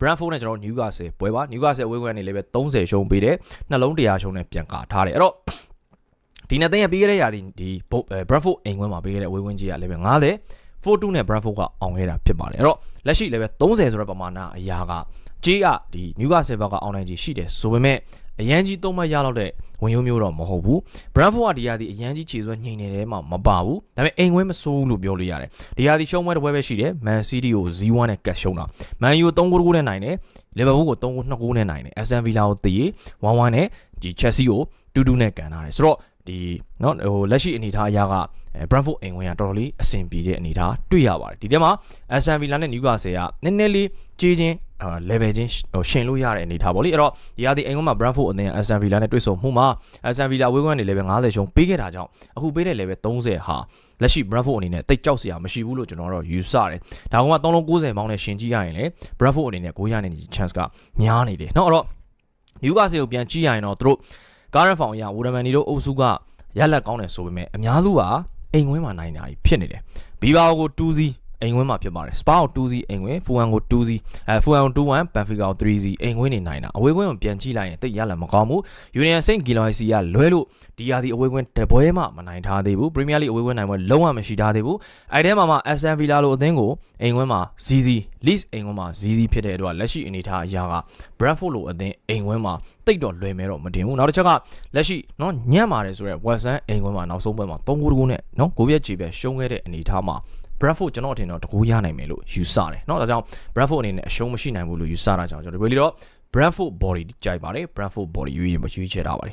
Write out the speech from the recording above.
Brentford နဲ့ကျွန်တော် Newcastle ပွဲပါ Newcastle အဝေးကွင်းကနေလည်းပဲ30ရှုံးပေးတယ်နှလုံး100ရှုံးနဲ့ပြန်ကာထားတယ်အဲ့တော့ဒီနှစ်သိန်းရပြီးခဲ့တဲ့ရာသီဒီ Brentford အိမ်ကွင်းမှာပေးခဲ့တဲ့အဝေးကွင်းကြီးကလည်းပဲ90 4-2နဲ့ Brentford ကအောင်ခဲ့တာဖြစ်ပါတယ်အဲ့တော့လက်ရှိလည်းပဲ30ဆိုတဲ့ပမာဏအရာကကြီးကဒီ Newcastle ဘက်ကအောင်နိုင်ကြီးရှိတယ်ဆိုပေမဲ့အရန်ကြီးသုံးမရလောက်တဲ့ ဝင်ရုံမျိုးတော့မဟုတ်ဘူး Brentford ကဒီရာသီအရန်ကြီးခြေစွဲညှိနေတယ်မှမပါဘူးဒါပေမဲ့အိမ်ဝဲမစိုးဘူးလို့ပြောလို့ရတယ်ဒီရာသီရှုံးပွဲတစ်ပွဲပဲရှိတယ် Man City ကို0-1နဲ့ကတ်ရှုံးတာ Man U 3-9နဲ့နိုင်တယ် Liverpool ကို3-2နဲ့နိုင်တယ် Aston Villa ကိုတည်1-1နဲ့ဒီ Chelsea ကို2-2နဲ့ကန်ထားတယ်ဆိုတော့ ဒီเนาะဟိုလက်ရှိအနေအထားအရာကအဲ Brentford အိမ်ဝင်ကတော်တော်လေးအဆင်ပြေတဲ့အနေအထားတွေ့ရပါတယ်ဒီထဲမှာ Aston Villa နဲ့ Newcastle ကနည်းနည်းလေးကြီးချင်းအာ level ချင်းဟိုရှင်လို့ရတဲ့အနေအထားပေါ့လေအဲ့တော့ဒီဟာဒီအိမ်ကမှာ Brentford အသင်း Aston Villa နဲ့တွေ့ဆုံမှုမှာ Aston Villa ဝေးကွန်းနေ level 50ရှုံးပေးခဲ့တာကြောင့်အခုပေးတဲ့ level 30ဟာလက်ရှိ Brentford အနေနဲ့တိတ်ကြောက်စရာမရှိဘူးလို့ကျွန်တော်တို့ယူဆတယ်ဒါကောင်က3လုံး90မောင်းနဲ့ရှင်ကြည့်ရရင်လေ Brentford အနေနဲ့9ရနေ chance ကများနေတယ်เนาะအဲ့တော့ Newcastle ကိုပြန်ကြည့်ရရင်တော့သူတို့ current form အရ Waterman တို့အုပ်စုကရလက်ကောင်းတယ်ဆိုပေမဲ့အများစုကအိမ်ဝင်းမှာနိုင်တာကြီးဖြစ်နေတယ်ဘီဘာကို2စီ အိမ်ဝင်းမှာဖြစ်ပါတယ်စပါကို2စီအိမ်ဝင်းဖူဝမ်ကို2စီအဲဖူဝမ်ကို2-1ဘန်ဖီကာကို3စီအိမ်ဝင်းနေနိုင်တာအဝေးကွင်းကိုပြန်ကြည့်လိုက်ရင်တိတ်ရလက်မကောင်းဘူးယူနီယံစိန့်ဂီလိုင်စီကလွဲလို့ဒီယာဒီအဝေးကွင်းတပွဲမှမနိုင်ထားသေးဘူးပရီးမီးယားလိအဝေးကွင်းနိုင်ပွဲလုံးဝမရှိထားသေးဘူးအဲ့ထဲမှာမှအက်ဆန်ဗီလာလိုအသင်းကိုအိမ်ကွင်းမှာဇီဇီလစ်အိမ်ကွင်းမှာဇီဇီဖြစ်တဲ့အတွက်လက်ရှိအနေထားအရာက Bradford လိုအသင်းအိမ်ကွင်းမှာတိတ်တော့လွယ်မဲတော့မတင်ဘူးနောက်တစ်ချက်ကလက်ရှိနော်ညံ့ပါတယ်ဆိုတော့ Western အိမ်ကွင်းမှာနောက်ဆုံးပွဲမှာ3ဂိုးတကူနဲ့နော်ဂိုးပြက်ချေပဲရှုံးခဲ့တဲ့အနေထားမှာ Bradford ကျွန်တော်အထင်တော့တကူရနိုင်မယ်လို့ယူဆတယ်เนาะဒါကြောင့် Bradford အနေနဲ့အရှုံးမရှိနိုင်ဘူးလို့ယူဆတာကြောင့်ကျွန်တော်ဒီလိုတော့ Bradford body ကြိုက်ပါတယ် Bradford body ရွေးရွေးရွေးချယ်ထားပါတယ်